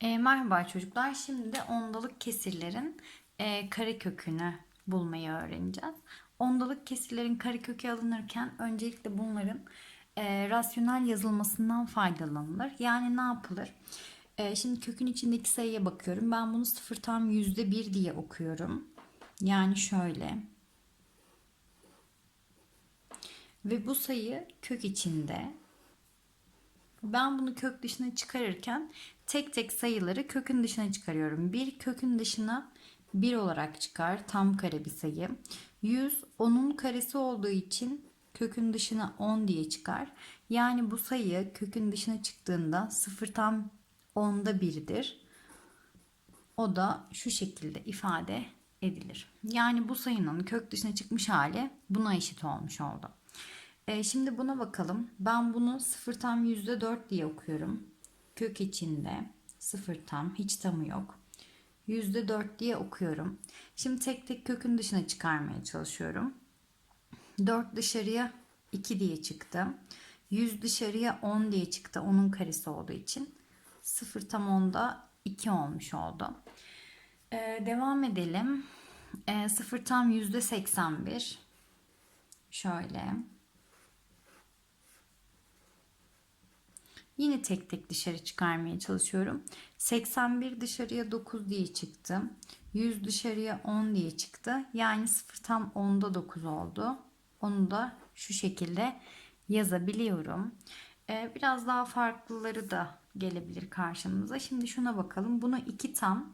E, merhaba çocuklar. Şimdi de ondalık kesirlerin e, karekökünü bulmayı öğreneceğiz. Ondalık kesirlerin karekökü alınırken öncelikle bunların e, rasyonel yazılmasından faydalanılır. Yani ne yapılır? E, şimdi kökün içindeki sayıya bakıyorum. Ben bunu sıfır tam yüzde bir diye okuyorum. Yani şöyle. Ve bu sayı kök içinde ben bunu kök dışına çıkarırken tek tek sayıları kökün dışına çıkarıyorum. Bir kökün dışına 1 olarak çıkar. Tam kare bir sayı. 100 10'un karesi olduğu için kökün dışına 10 diye çıkar. Yani bu sayı kökün dışına çıktığında 0 tam 10'da 1'dir. O da şu şekilde ifade edilir. Yani bu sayının kök dışına çıkmış hali buna eşit olmuş oldu. E, şimdi buna bakalım. Ben bunu 0 tam %4 diye okuyorum. Kök içinde 0 tam hiç tamı yok. %4 diye okuyorum. Şimdi tek tek kökün dışına çıkarmaya çalışıyorum. 4 dışarıya 2 diye çıktı. 100 dışarıya 10 diye çıktı. Onun karesi olduğu için. 0 tam 10'da 2 olmuş oldu. Ee, devam edelim. Ee, 0 tam %81. Şöyle. Yine tek tek dışarı çıkarmaya çalışıyorum. 81 dışarıya 9 diye çıktı. 100 dışarıya 10 diye çıktı. Yani 0 tam 10'da 9 oldu. Onu da şu şekilde yazabiliyorum. Ee, biraz daha farklıları da gelebilir karşımıza. Şimdi şuna bakalım. Bunu 2 tam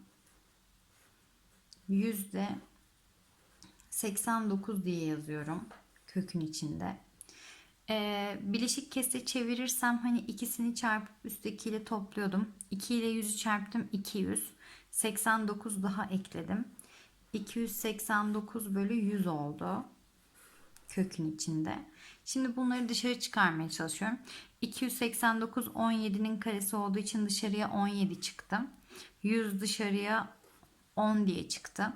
yüzde 89 diye yazıyorum kökün içinde. Ee, bileşik kesre çevirirsem hani ikisini çarpıp üsttekiyle topluyordum. 2 ile 100'ü çarptım 200. 89 daha ekledim. 289 bölü 100 oldu. Kökün içinde. Şimdi bunları dışarı çıkarmaya çalışıyorum. 289 17'nin karesi olduğu için dışarıya 17 çıktı. 100 dışarıya 10 diye çıktı.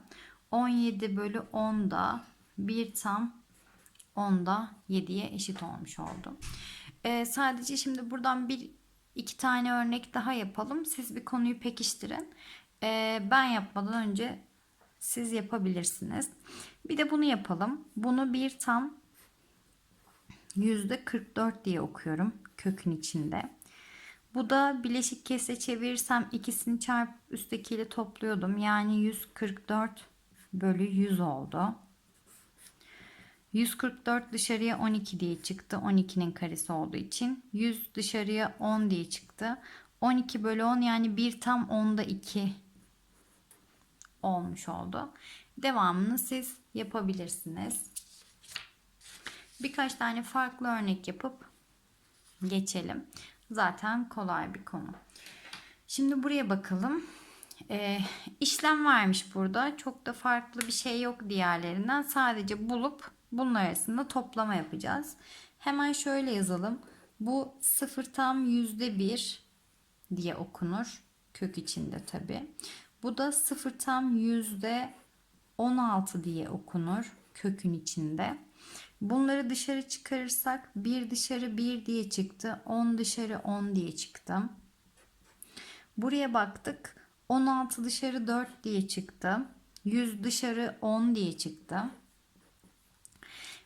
17 bölü 10 da 1 tam 10'da 7'ye eşit olmuş oldu. Ee, sadece şimdi buradan bir iki tane örnek daha yapalım. Siz bir konuyu pekiştirin. Ee, ben yapmadan önce siz yapabilirsiniz. Bir de bunu yapalım. Bunu bir tam %44 diye okuyorum kökün içinde. Bu da bileşik kese çevirirsem ikisini çarpıp üsttekiyle topluyordum. Yani 144 bölü 100 oldu. 144 dışarıya 12 diye çıktı. 12'nin karesi olduğu için. 100 dışarıya 10 diye çıktı. 12 bölü 10 yani 1 tam 10'da 2 olmuş oldu. Devamını siz yapabilirsiniz. Birkaç tane farklı örnek yapıp geçelim. Zaten kolay bir konu. Şimdi buraya bakalım. Ee, işlem varmış burada. Çok da farklı bir şey yok diğerlerinden. Sadece bulup bunlar arasında toplama yapacağız. Hemen şöyle yazalım. Bu sıfır tam yüzde bir diye okunur. Kök içinde tabi. Bu da sıfır tam yüzde 16 diye okunur. Kökün içinde. Bunları dışarı çıkarırsak 1 dışarı 1 diye çıktı. 10 dışarı 10 diye çıktı. Buraya baktık. 16 dışarı 4 diye çıktı. 100 dışarı 10 diye çıktı.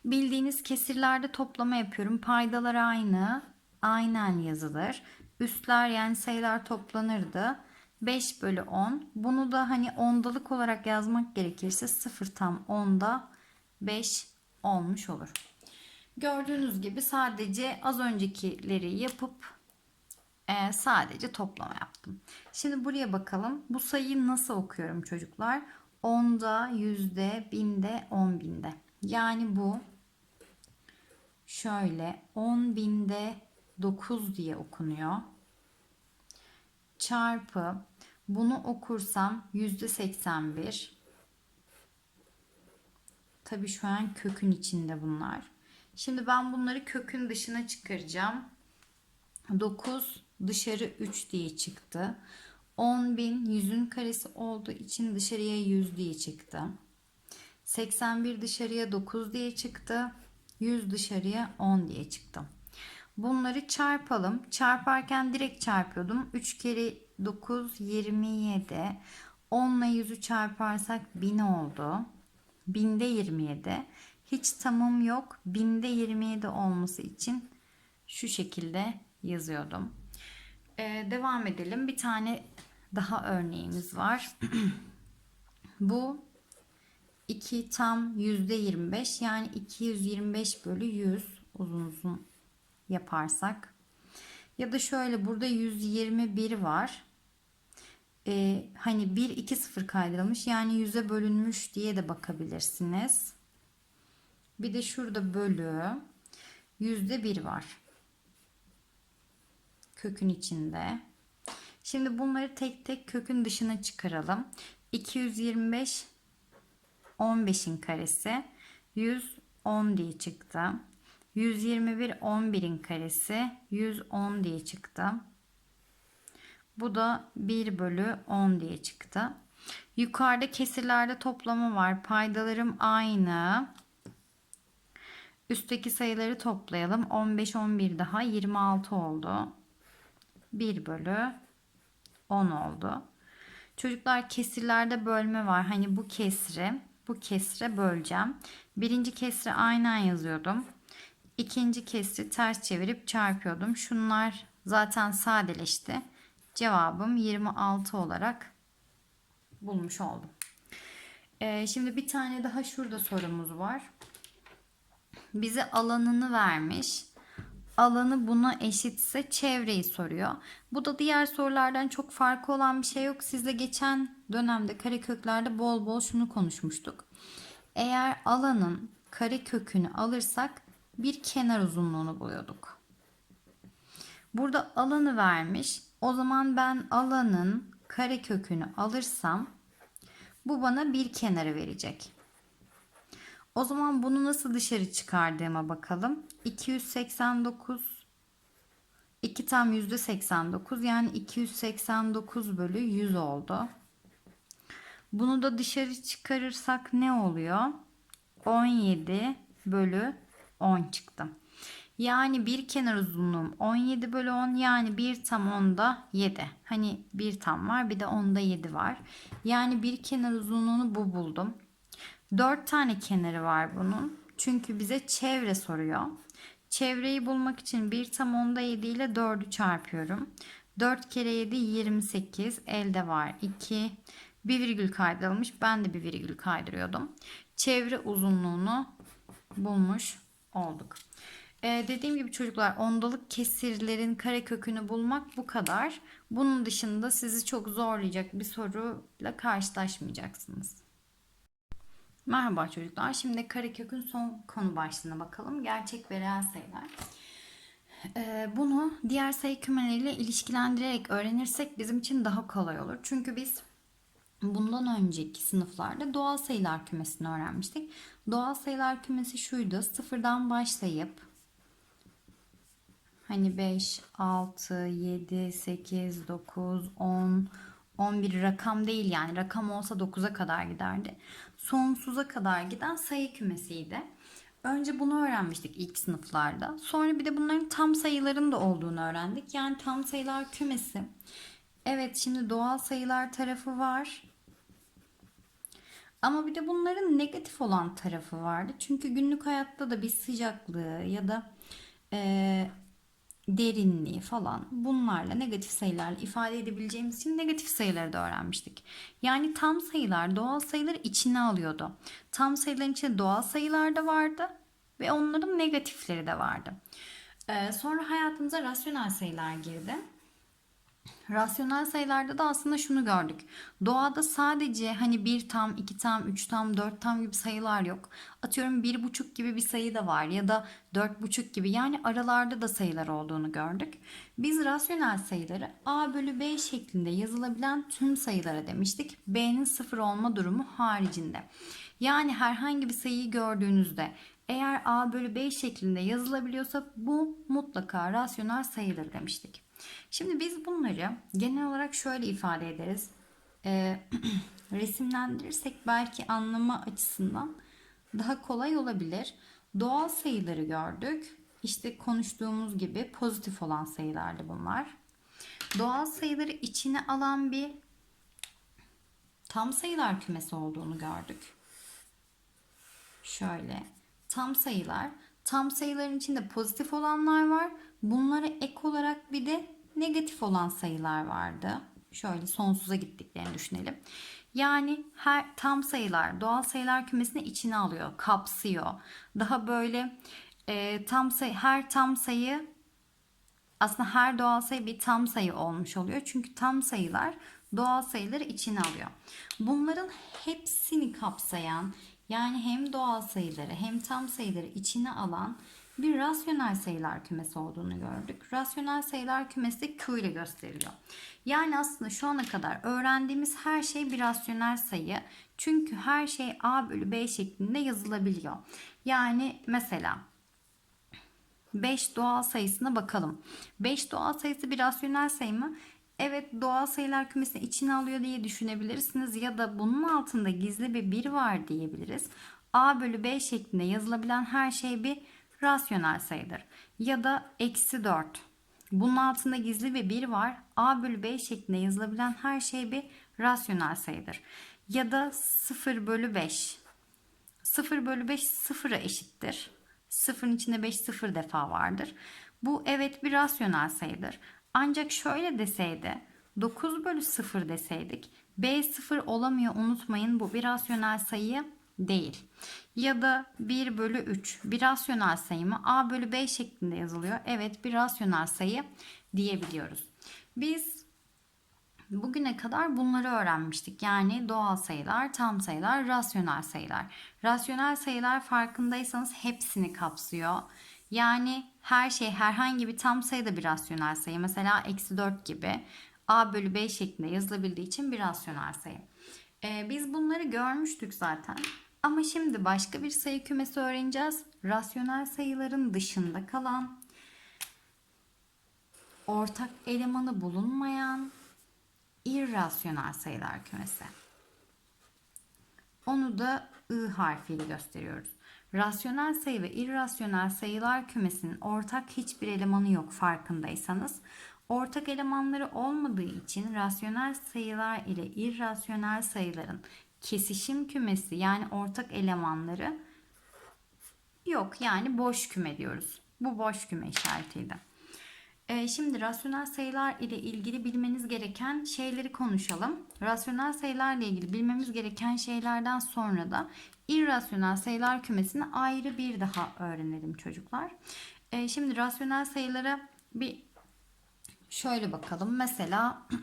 Bildiğiniz kesirlerde toplama yapıyorum. Paydalar aynı. Aynen yazılır. Üstler yani sayılar toplanırdı. 5 bölü 10. Bunu da hani ondalık olarak yazmak gerekirse 0 tam 10'da 5 olmuş olur. Gördüğünüz gibi sadece az öncekileri yapıp e, sadece toplama yaptım. Şimdi buraya bakalım. Bu sayıyı nasıl okuyorum çocuklar? Onda, yüzde, binde, on binde. Yani bu şöyle 10 binde 9 diye okunuyor. Çarpı bunu okursam yüzde 81. Tabi şu an kökün içinde bunlar. Şimdi ben bunları kökün dışına çıkaracağım. 9 dışarı 3 diye çıktı. 10 bin yüzün karesi olduğu için dışarıya 100 diye çıktı. 81 dışarıya 9 diye çıktı. 100 dışarıya 10 diye çıktı. Bunları çarpalım. Çarparken direkt çarpıyordum. 3 kere 9 27. 10 ile 100'ü çarparsak 1000 oldu. Binde 27. Hiç tamam yok. Binde 27 olması için şu şekilde yazıyordum. Ee, devam edelim. Bir tane daha örneğimiz var. Bu 2 tam yüzde 25 yani 225 bölü 100 uzun uzun yaparsak. Ya da şöyle burada 121 var. Ee, hani 1 2 0 kaydırılmış yani 100'e bölünmüş diye de bakabilirsiniz. Bir de şurada bölü yüzde 1 var. Kökün içinde. Şimdi bunları tek tek kökün dışına çıkaralım. 225 15'in karesi 110 diye çıktı. 121 11'in karesi 110 diye çıktı. Bu da 1 bölü 10 diye çıktı. Yukarıda kesirlerde toplama var. Paydalarım aynı. Üstteki sayıları toplayalım. 15 11 daha 26 oldu. 1 bölü 10 oldu. Çocuklar kesirlerde bölme var. Hani bu kesri bu kesre böleceğim. Birinci kesri aynen yazıyordum. İkinci kesri ters çevirip çarpıyordum. Şunlar zaten sadeleşti. Cevabım 26 olarak bulmuş oldum. Ee, şimdi bir tane daha şurada sorumuz var. Bize alanını vermiş. Alanı buna eşitse çevreyi soruyor. Bu da diğer sorulardan çok farkı olan bir şey yok. Sizle geçen dönemde kareköklerde bol bol şunu konuşmuştuk. Eğer alanın karekökünü alırsak bir kenar uzunluğunu buluyorduk. Burada alanı vermiş. O zaman ben alanın karekökünü alırsam bu bana bir kenarı verecek. O zaman bunu nasıl dışarı çıkardığıma bakalım. 289 2 tam yüzde 89 yani 289 bölü 100 oldu. Bunu da dışarı çıkarırsak ne oluyor? 17 bölü 10 çıktı. Yani bir kenar uzunluğum 17 bölü 10 yani bir tam 10'da 7. Hani bir tam var bir de 10'da 7 var. Yani bir kenar uzunluğunu bu buldum. 4 tane kenarı var bunun. Çünkü bize çevre soruyor. Çevreyi bulmak için 1 tam 10'da 7 ile 4'ü çarpıyorum. 4 kere 7 28. Elde var 2. Bir virgül kaydırılmış. Ben de bir virgül kaydırıyordum. Çevre uzunluğunu bulmuş olduk. Ee, dediğim gibi çocuklar ondalık kesirlerin karekökünü bulmak bu kadar. Bunun dışında sizi çok zorlayacak bir soruyla karşılaşmayacaksınız. Merhaba çocuklar. Şimdi karekökün son konu başlığına bakalım. Gerçek ve reel sayılar. Ee, bunu diğer sayı kümeleriyle ilişkilendirerek öğrenirsek bizim için daha kolay olur. Çünkü biz bundan önceki sınıflarda doğal sayılar kümesini öğrenmiştik. Doğal sayılar kümesi şuydu. Sıfırdan başlayıp hani 5, 6, 7, 8, 9, 10, 11 rakam değil yani rakam olsa 9'a kadar giderdi. Sonsuza kadar giden sayı kümesiydi. Önce bunu öğrenmiştik ilk sınıflarda. Sonra bir de bunların tam sayıların da olduğunu öğrendik. Yani tam sayılar kümesi. Evet şimdi doğal sayılar tarafı var. Ama bir de bunların negatif olan tarafı vardı. Çünkü günlük hayatta da bir sıcaklığı ya da e, derinliği falan bunlarla negatif sayılarla ifade edebileceğimiz için negatif sayıları da öğrenmiştik. Yani tam sayılar doğal sayıları içine alıyordu. Tam sayıların içinde doğal sayılar da vardı ve onların negatifleri de vardı. Ee, sonra hayatımıza rasyonel sayılar girdi. Rasyonel sayılarda da aslında şunu gördük. Doğada sadece hani bir tam, iki tam, üç tam, dört tam gibi sayılar yok. Atıyorum bir buçuk gibi bir sayı da var ya da dört buçuk gibi yani aralarda da sayılar olduğunu gördük. Biz rasyonel sayıları a bölü b şeklinde yazılabilen tüm sayılara demiştik. b'nin sıfır olma durumu haricinde. Yani herhangi bir sayıyı gördüğünüzde eğer a bölü b şeklinde yazılabiliyorsa bu mutlaka rasyonel sayıdır demiştik. Şimdi biz bunları genel olarak şöyle ifade ederiz. E, resimlendirirsek belki anlama açısından daha kolay olabilir. Doğal sayıları gördük. İşte konuştuğumuz gibi pozitif olan sayılardı bunlar. Doğal sayıları içine alan bir tam sayılar kümesi olduğunu gördük. Şöyle tam sayılar, tam sayıların içinde pozitif olanlar var. Bunlara ek olarak bir de negatif olan sayılar vardı. Şöyle sonsuza gittiklerini düşünelim. Yani her tam sayılar doğal sayılar kümesini içine alıyor, kapsıyor. Daha böyle e, tam sayı her tam sayı aslında her doğal sayı bir tam sayı olmuş oluyor. Çünkü tam sayılar doğal sayıları içine alıyor. Bunların hepsini kapsayan yani hem doğal sayıları hem tam sayıları içine alan bir rasyonel sayılar kümesi olduğunu gördük. Rasyonel sayılar kümesi Q ile gösteriliyor. Yani aslında şu ana kadar öğrendiğimiz her şey bir rasyonel sayı. Çünkü her şey A bölü B şeklinde yazılabiliyor. Yani mesela 5 doğal sayısına bakalım. 5 doğal sayısı bir rasyonel sayı mı? Evet doğal sayılar kümesini içine alıyor diye düşünebilirsiniz ya da bunun altında gizli bir 1 var diyebiliriz. A bölü B şeklinde yazılabilen her şey bir rasyonel sayıdır. Ya da eksi 4. Bunun altında gizli bir 1 var. A bölü B şeklinde yazılabilen her şey bir rasyonel sayıdır. Ya da 0 bölü 5. 0 bölü 5 sıfıra eşittir. Sıfırın içinde 5 sıfır defa vardır. Bu evet bir rasyonel sayıdır. Ancak şöyle deseydi 9 bölü 0 deseydik B 0 olamıyor unutmayın bu bir rasyonel sayı değil. Ya da 1 bölü 3 bir rasyonel sayı mı? A bölü B şeklinde yazılıyor. Evet bir rasyonel sayı diyebiliyoruz. Biz Bugüne kadar bunları öğrenmiştik. Yani doğal sayılar, tam sayılar, rasyonel sayılar. Rasyonel sayılar farkındaysanız hepsini kapsıyor. Yani her şey herhangi bir tam sayıda bir rasyonel sayı. Mesela eksi 4 gibi a bölü b şeklinde yazılabildiği için bir rasyonel sayı. Ee, biz bunları görmüştük zaten. Ama şimdi başka bir sayı kümesi öğreneceğiz. Rasyonel sayıların dışında kalan, ortak elemanı bulunmayan irrasyonel sayılar kümesi. Onu da I harfiyle gösteriyoruz. Rasyonel sayı ve irrasyonel sayılar kümesinin ortak hiçbir elemanı yok farkındaysanız. Ortak elemanları olmadığı için rasyonel sayılar ile irrasyonel sayıların kesişim kümesi yani ortak elemanları yok. Yani boş küme diyoruz. Bu boş küme işaretiydi. Ee, şimdi rasyonel sayılar ile ilgili bilmeniz gereken şeyleri konuşalım. Rasyonel sayılar ile ilgili bilmemiz gereken şeylerden sonra da irrasyonel sayılar kümesini ayrı bir daha öğrenelim çocuklar. Ee, şimdi rasyonel sayılara bir şöyle bakalım. Mesela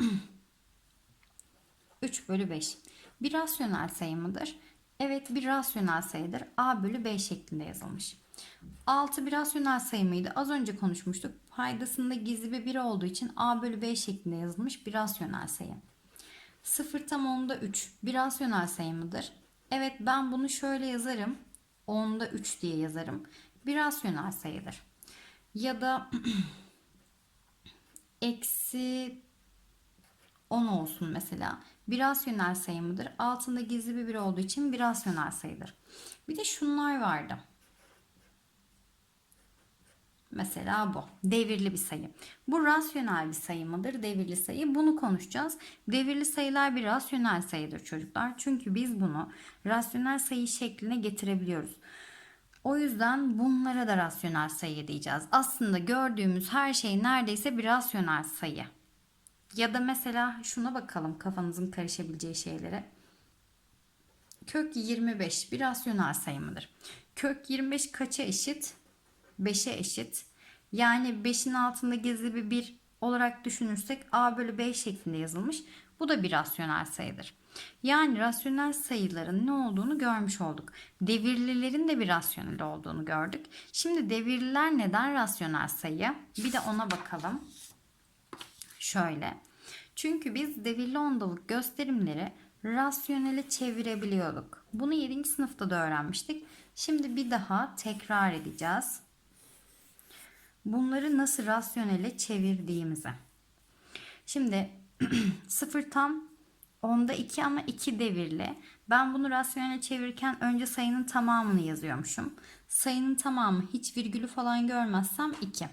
3 bölü 5 bir rasyonel sayı mıdır? Evet bir rasyonel sayıdır. A bölü B şeklinde yazılmış. 6 bir rasyonel sayı mıydı? Az önce konuşmuştuk. Paydasında gizli bir 1 olduğu için A bölü B şeklinde yazılmış bir rasyonel sayı. 0 tam 10'da 3 bir rasyonel sayı mıdır? Evet ben bunu şöyle yazarım. 10'da 3 diye yazarım. Bir rasyonel sayıdır. Ya da eksi 10 olsun mesela. Bir rasyonel sayı mıdır? Altında gizli bir 1 olduğu için bir rasyonel sayıdır. Bir de şunlar vardı. Mesela bu. Devirli bir sayı. Bu rasyonel bir sayı mıdır? Devirli sayı. Bunu konuşacağız. Devirli sayılar bir rasyonel sayıdır çocuklar. Çünkü biz bunu rasyonel sayı şekline getirebiliyoruz. O yüzden bunlara da rasyonel sayı diyeceğiz. Aslında gördüğümüz her şey neredeyse bir rasyonel sayı. Ya da mesela şuna bakalım kafanızın karışabileceği şeylere. Kök 25 bir rasyonel sayı mıdır? Kök 25 kaça eşit? 5'e eşit. Yani 5'in altında gizli bir 1 olarak düşünürsek a bölü b şeklinde yazılmış. Bu da bir rasyonel sayıdır. Yani rasyonel sayıların ne olduğunu görmüş olduk. Devirlilerin de bir rasyonel olduğunu gördük. Şimdi devirliler neden rasyonel sayı? Bir de ona bakalım. Şöyle. Çünkü biz devirli ondalık gösterimleri rasyonele çevirebiliyorduk. Bunu 7. sınıfta da öğrenmiştik. Şimdi bir daha tekrar edeceğiz bunları nasıl rasyonele çevirdiğimize. Şimdi 0 tam onda 2 ama 2 devirli. Ben bunu rasyonele çevirirken önce sayının tamamını yazıyormuşum. Sayının tamamı hiç virgülü falan görmezsem 2.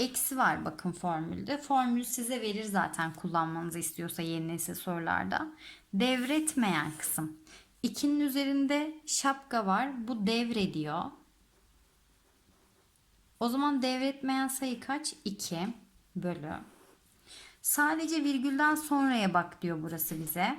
Eksi var bakın formülde. Formül size verir zaten kullanmanızı istiyorsa yeni nesil sorularda. Devretmeyen kısım. 2'nin üzerinde şapka var. Bu devrediyor. O zaman devretmeyen sayı kaç? 2 bölü. Sadece virgülden sonraya bak diyor burası bize.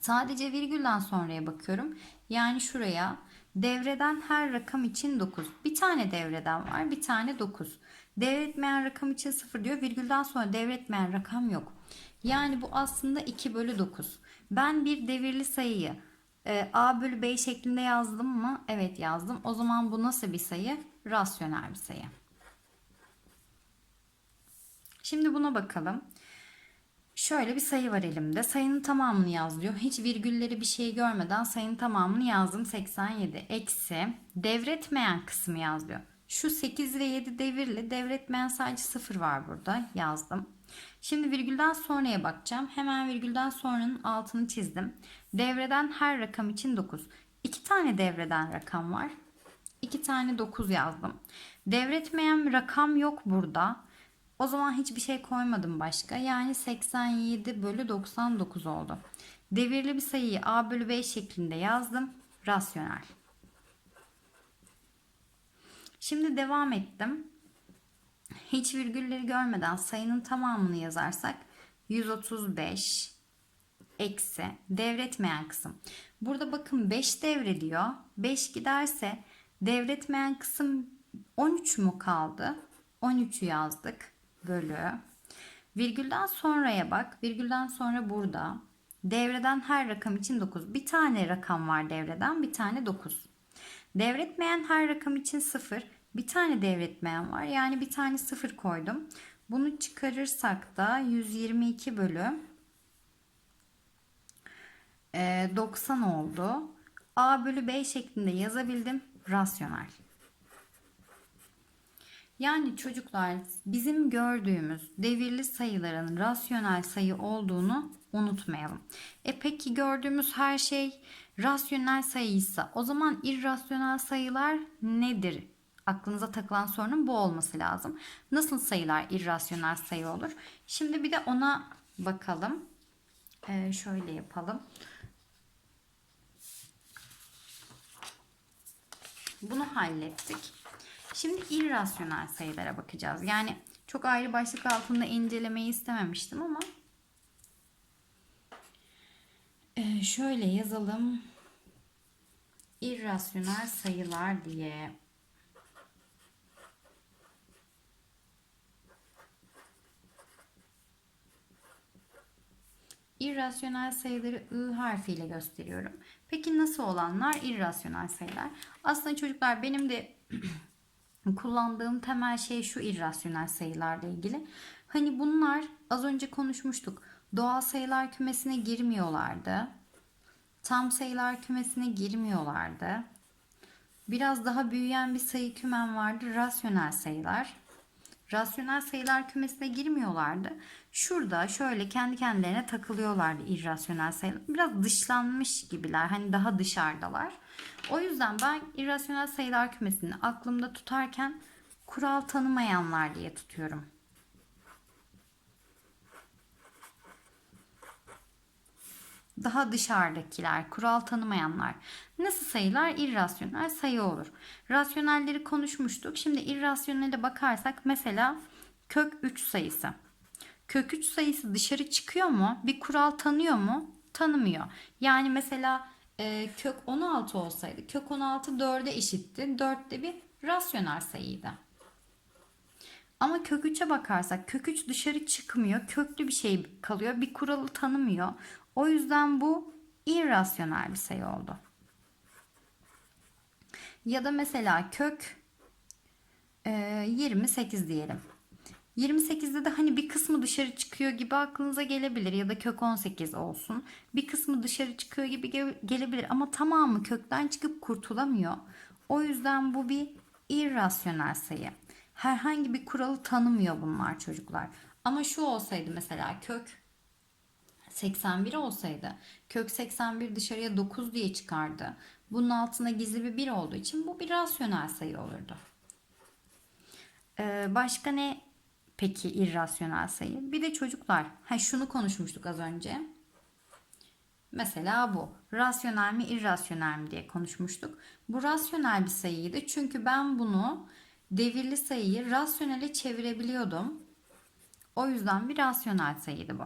Sadece virgülden sonraya bakıyorum. Yani şuraya devreden her rakam için 9. Bir tane devreden var, bir tane 9. Devretmeyen rakam için 0 diyor. Virgülden sonra devretmeyen rakam yok. Yani bu aslında 2 bölü 9. Ben bir devirli sayıyı e, A bölü B şeklinde yazdım mı? Evet yazdım. O zaman bu nasıl bir sayı? Rasyonel bir sayı. Şimdi buna bakalım. Şöyle bir sayı var elimde. Sayının tamamını yaz diyor. Hiç virgülleri bir şey görmeden sayının tamamını yazdım. 87 eksi devretmeyen kısmı yaz diyor. Şu 8 ve 7 devirli. Devretmeyen sadece 0 var burada. Yazdım. Şimdi virgülden sonraya bakacağım. Hemen virgülden sonranın altını çizdim. Devreden her rakam için 9. 2 tane devreden rakam var. 2 tane 9 yazdım. Devretmeyen rakam yok burada. O zaman hiçbir şey koymadım başka. Yani 87 bölü 99 oldu. Devirli bir sayıyı A bölü B şeklinde yazdım. Rasyonel. Şimdi devam ettim. Hiç virgülleri görmeden sayının tamamını yazarsak 135 eksi devretmeyen kısım. Burada bakın 5 devrediyor. 5 giderse devretmeyen kısım 13 mu kaldı? 13'ü yazdık bölü. Virgülden sonraya bak. Virgülden sonra burada. Devreden her rakam için 9. Bir tane rakam var devreden, bir tane 9. Devretmeyen her rakam için 0. Bir tane devretmeyen var. Yani bir tane 0 koydum. Bunu çıkarırsak da 122 bölü 90 oldu. A bölü B şeklinde yazabildim. Rasyonel. Yani çocuklar bizim gördüğümüz devirli sayıların rasyonel sayı olduğunu unutmayalım. E peki gördüğümüz her şey rasyonel sayıysa o zaman irrasyonel sayılar nedir? Aklınıza takılan sorunun bu olması lazım. Nasıl sayılar irrasyonel sayı olur? Şimdi bir de ona bakalım. Ee, şöyle yapalım. Bunu hallettik. Şimdi irrasyonel sayılara bakacağız. Yani çok ayrı başlık altında incelemeyi istememiştim ama ee, şöyle yazalım. İrrasyonel sayılar diye. İrrasyonel sayıları I harfiyle gösteriyorum. Peki nasıl olanlar irrasyonel sayılar? Aslında çocuklar benim de kullandığım temel şey şu irrasyonel sayılarla ilgili. Hani bunlar az önce konuşmuştuk. Doğal sayılar kümesine girmiyorlardı. Tam sayılar kümesine girmiyorlardı. Biraz daha büyüyen bir sayı kümen vardı. Rasyonel sayılar. Rasyonel sayılar kümesine girmiyorlardı. Şurada şöyle kendi kendilerine takılıyorlardı irrasyonel sayılar. Biraz dışlanmış gibiler. Hani daha dışarıdalar. O yüzden ben irrasyonel sayılar kümesini aklımda tutarken kural tanımayanlar diye tutuyorum. Daha dışarıdakiler, kural tanımayanlar. Nasıl sayılar? irrasyonel sayı olur. Rasyonelleri konuşmuştuk. Şimdi irrasyonele bakarsak mesela kök 3 sayısı. Kök 3 sayısı dışarı çıkıyor mu? Bir kural tanıyor mu? Tanımıyor. Yani mesela e, kök 16 olsaydı kök 16 4'e eşitti. 4 de bir rasyonel sayıydı. Ama kök 3'e bakarsak kök 3 dışarı çıkmıyor. Köklü bir şey kalıyor. Bir kuralı tanımıyor. O yüzden bu irrasyonel bir sayı oldu. Ya da mesela kök e, 28 diyelim. 28'de de hani bir kısmı dışarı çıkıyor gibi aklınıza gelebilir ya da kök 18 olsun. Bir kısmı dışarı çıkıyor gibi gelebilir ama tamamı kökten çıkıp kurtulamıyor. O yüzden bu bir irrasyonel sayı. Herhangi bir kuralı tanımıyor bunlar çocuklar. Ama şu olsaydı mesela kök 81 olsaydı kök 81 dışarıya 9 diye çıkardı. Bunun altına gizli bir 1 olduğu için bu bir rasyonel sayı olurdu. Ee, başka ne peki irrasyonel sayı? Bir de çocuklar. Ha şunu konuşmuştuk az önce. Mesela bu. Rasyonel mi, irrasyonel mi diye konuşmuştuk. Bu rasyonel bir sayıydı. Çünkü ben bunu devirli sayıyı rasyonele çevirebiliyordum. O yüzden bir rasyonel sayıydı bu.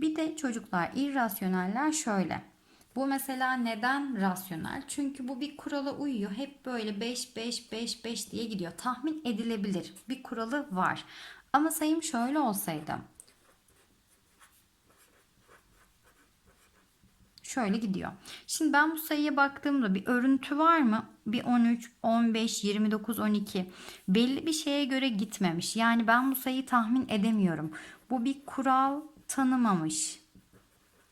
Bir de çocuklar irrasyoneller şöyle. Bu mesela neden rasyonel? Çünkü bu bir kurala uyuyor. Hep böyle 5 5 5 5 diye gidiyor. Tahmin edilebilir. Bir kuralı var. Ama sayım şöyle olsaydı. Şöyle gidiyor. Şimdi ben bu sayıya baktığımda bir örüntü var mı? Bir 13, 15, 29, 12. Belli bir şeye göre gitmemiş. Yani ben bu sayıyı tahmin edemiyorum. Bu bir kural tanımamış.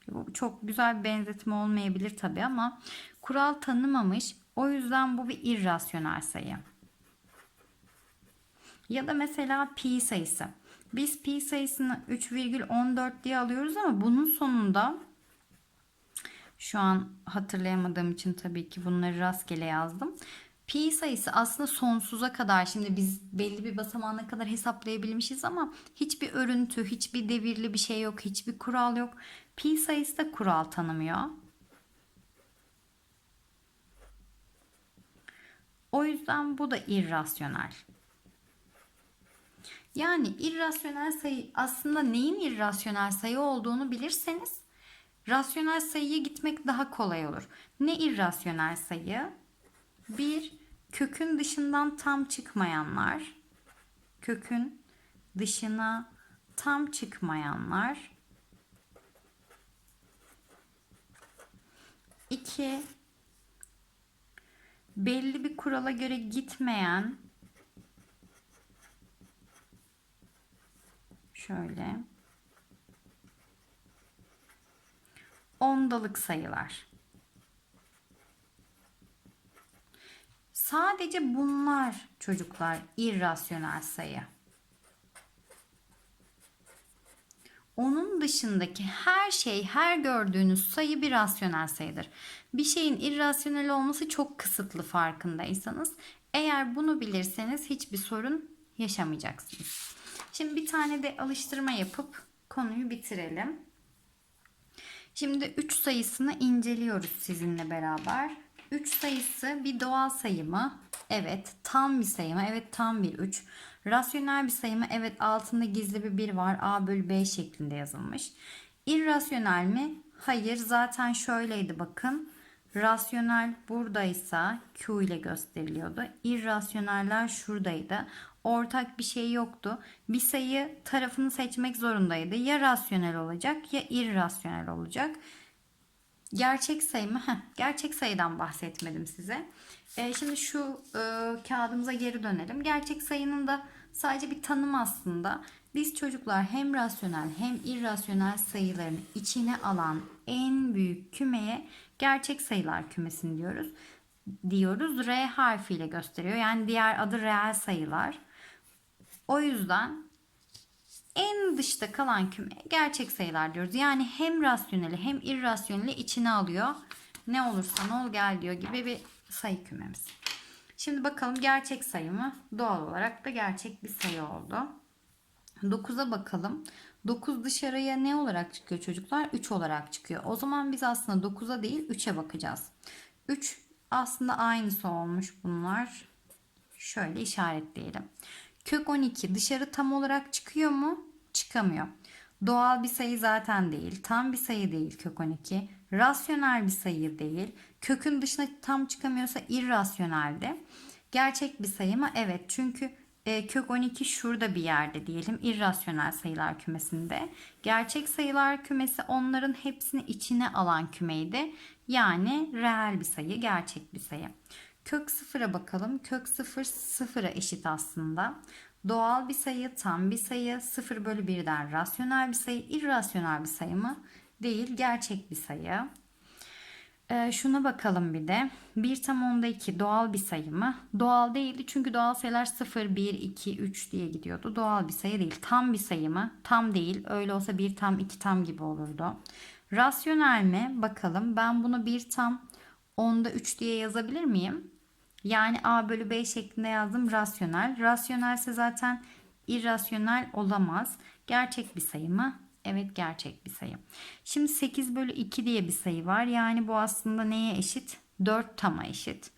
Bu çok güzel bir benzetme olmayabilir tabi ama kural tanımamış. O yüzden bu bir irrasyonel sayı. Ya da mesela pi sayısı. Biz pi sayısını 3,14 diye alıyoruz ama bunun sonunda şu an hatırlayamadığım için tabii ki bunları rastgele yazdım. Pi sayısı aslında sonsuza kadar şimdi biz belli bir basamağına kadar hesaplayabilmişiz ama hiçbir örüntü, hiçbir devirli bir şey yok, hiçbir kural yok. Pi sayısı da kural tanımıyor. O yüzden bu da irrasyonel. Yani irrasyonel sayı aslında neyin irrasyonel sayı olduğunu bilirseniz rasyonel sayıya gitmek daha kolay olur. Ne irrasyonel sayı? Bir, kökün dışından tam çıkmayanlar. Kökün dışına tam çıkmayanlar. 2 belli bir kurala göre gitmeyen şöyle ondalık sayılar. Sadece bunlar çocuklar irrasyonel sayı. Onun dışındaki her şey, her gördüğünüz sayı bir rasyonel sayıdır. Bir şeyin irrasyonel olması çok kısıtlı farkındaysanız. Eğer bunu bilirseniz hiçbir sorun yaşamayacaksınız. Şimdi bir tane de alıştırma yapıp konuyu bitirelim. Şimdi 3 sayısını inceliyoruz sizinle beraber. 3 sayısı bir doğal sayı mı? Evet. Tam bir sayı mı? Evet tam bir 3. Rasyonel bir sayı mı? Evet altında gizli bir 1 var. A bölü B şeklinde yazılmış. İrrasyonel mi? Hayır zaten şöyleydi bakın. Rasyonel buradaysa Q ile gösteriliyordu. İrrasyoneller şuradaydı. Ortak bir şey yoktu. Bir sayı tarafını seçmek zorundaydı. Ya rasyonel olacak ya irrasyonel olacak. Gerçek sayı mı? Heh, gerçek sayıdan bahsetmedim size. E, şimdi şu e, kağıdımıza geri dönelim. Gerçek sayının da sadece bir tanım aslında. Biz çocuklar hem rasyonel hem irrasyonel sayılarını içine alan en büyük kümeye gerçek sayılar kümesini diyoruz. Diyoruz. R harfiyle gösteriyor. Yani diğer adı reel sayılar. O yüzden en dışta kalan küme gerçek sayılar diyoruz. Yani hem rasyoneli hem irrasyoneli içine alıyor. Ne olursa ne ol gel diyor gibi bir sayı kümemiz. Şimdi bakalım gerçek sayı mı? Doğal olarak da gerçek bir sayı oldu. 9'a bakalım. 9 dışarıya ne olarak çıkıyor çocuklar? 3 olarak çıkıyor. O zaman biz aslında 9'a değil 3'e bakacağız. 3 aslında aynısı olmuş bunlar. Şöyle işaretleyelim. Kök 12 dışarı tam olarak çıkıyor mu? Çıkamıyor. Doğal bir sayı zaten değil. Tam bir sayı değil kök 12. Rasyonel bir sayı değil. Kökün dışına tam çıkamıyorsa irrasyonelde. Gerçek bir sayı mı? Evet. Çünkü e, kök 12 şurada bir yerde diyelim. irrasyonel sayılar kümesinde. Gerçek sayılar kümesi onların hepsini içine alan kümeydi. Yani reel bir sayı, gerçek bir sayı. Kök sıfıra bakalım. Kök sıfır sıfıra eşit aslında. Doğal bir sayı, tam bir sayı, 0 bölü 1'den rasyonel bir sayı, irrasyonel bir sayı mı? Değil, gerçek bir sayı. Ee, şuna bakalım bir de. 1 tam onda 2 doğal bir sayı mı? Doğal değildi çünkü doğal sayılar 0, 1, 2, 3 diye gidiyordu. Doğal bir sayı değil. Tam bir sayı mı? Tam değil. Öyle olsa 1 tam 2 tam gibi olurdu. Rasyonel mi? Bakalım. Ben bunu 1 tam onda 3 diye yazabilir miyim? Yani a bölü b şeklinde yazdım rasyonel. Rasyonelse zaten irrasyonel olamaz. Gerçek bir sayı mı? Evet gerçek bir sayı. Şimdi 8 bölü 2 diye bir sayı var. Yani bu aslında neye eşit? 4 tama eşit.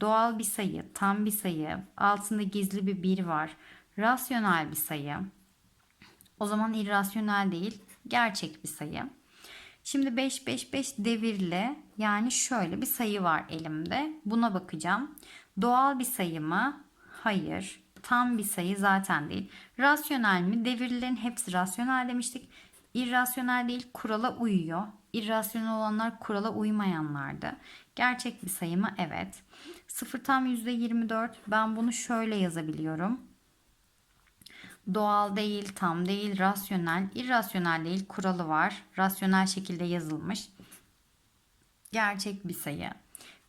Doğal bir sayı, tam bir sayı, altında gizli bir 1 var. Rasyonel bir sayı. O zaman irrasyonel değil, gerçek bir sayı. Şimdi 5 5 5 devirli yani şöyle bir sayı var elimde. Buna bakacağım. Doğal bir sayı mı? Hayır. Tam bir sayı zaten değil. Rasyonel mi? Devirlilerin hepsi rasyonel demiştik. İrrasyonel değil kurala uyuyor. İrrasyonel olanlar kurala uymayanlardı. Gerçek bir sayı mı? Evet. 0 tam %24. Ben bunu şöyle yazabiliyorum. Doğal değil, tam değil, rasyonel, irrasyonel değil kuralı var. Rasyonel şekilde yazılmış. Gerçek bir sayı.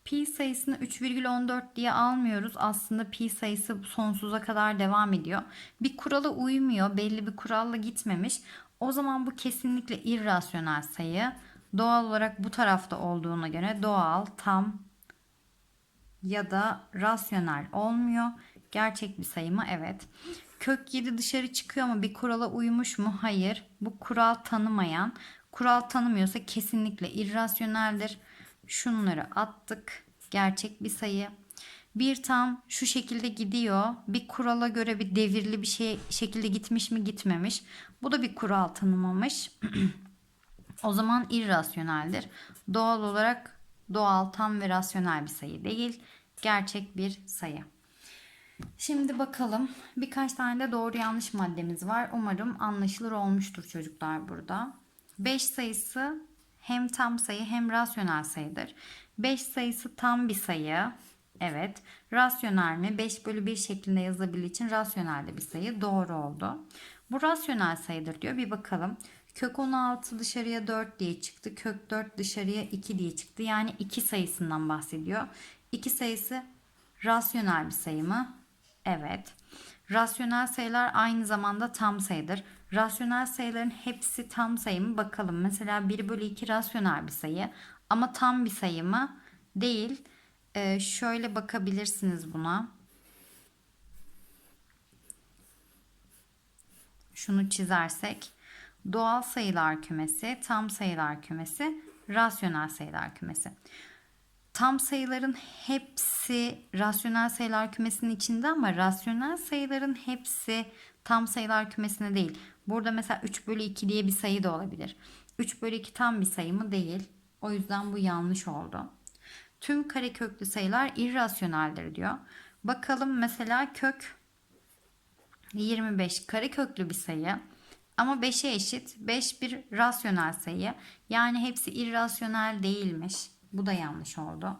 Pi sayısını 3,14 diye almıyoruz. Aslında pi sayısı sonsuza kadar devam ediyor. Bir kurala uymuyor. Belli bir kuralla gitmemiş. O zaman bu kesinlikle irrasyonel sayı. Doğal olarak bu tarafta olduğuna göre doğal, tam ya da rasyonel olmuyor. Gerçek bir sayı mı? Evet. Kök 7 dışarı çıkıyor mu? Bir kurala uymuş mu? Hayır. Bu kural tanımayan, kural tanımıyorsa kesinlikle irrasyoneldir. Şunları attık. Gerçek bir sayı. Bir tam şu şekilde gidiyor. Bir kurala göre bir devirli bir şey şekilde gitmiş mi gitmemiş. Bu da bir kural tanımamış. o zaman irrasyoneldir. Doğal olarak doğal tam ve rasyonel bir sayı değil. Gerçek bir sayı. Şimdi bakalım. Birkaç tane de doğru yanlış maddemiz var. Umarım anlaşılır olmuştur çocuklar burada. 5 sayısı hem tam sayı hem rasyonel sayıdır. 5 sayısı tam bir sayı. Evet. Rasyonel mi? 5 bölü 1 şeklinde yazılabildiği için rasyonel de bir sayı. Doğru oldu. Bu rasyonel sayıdır diyor. Bir bakalım. Kök 16 dışarıya 4 diye çıktı. Kök 4 dışarıya 2 diye çıktı. Yani 2 sayısından bahsediyor. 2 sayısı rasyonel bir sayı mı? Evet. Rasyonel sayılar aynı zamanda tam sayıdır. Rasyonel sayıların hepsi tam sayı mı? Bakalım. Mesela 1 bölü 2 rasyonel bir sayı. Ama tam bir sayı mı? Değil. Ee, şöyle bakabilirsiniz buna. Şunu çizersek. Doğal sayılar kümesi, tam sayılar kümesi, rasyonel sayılar kümesi. Tam sayıların hepsi rasyonel sayılar kümesinin içinde ama rasyonel sayıların hepsi tam sayılar kümesine değil. Burada mesela 3 bölü 2 diye bir sayı da olabilir. 3 bölü 2 tam bir sayı mı? Değil. O yüzden bu yanlış oldu. Tüm kareköklü sayılar irrasyoneldir diyor. Bakalım mesela kök 25 kareköklü bir sayı. Ama 5'e eşit. 5 bir rasyonel sayı. Yani hepsi irrasyonel değilmiş. Bu da yanlış oldu.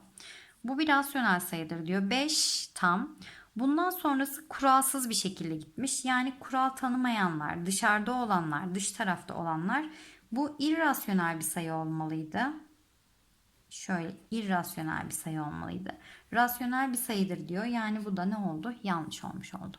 Bu bir rasyonel sayıdır diyor. 5 tam. Bundan sonrası kuralsız bir şekilde gitmiş. Yani kural tanımayanlar, dışarıda olanlar, dış tarafta olanlar bu irrasyonel bir sayı olmalıydı. Şöyle irrasyonel bir sayı olmalıydı. Rasyonel bir sayıdır diyor. Yani bu da ne oldu? Yanlış olmuş oldu.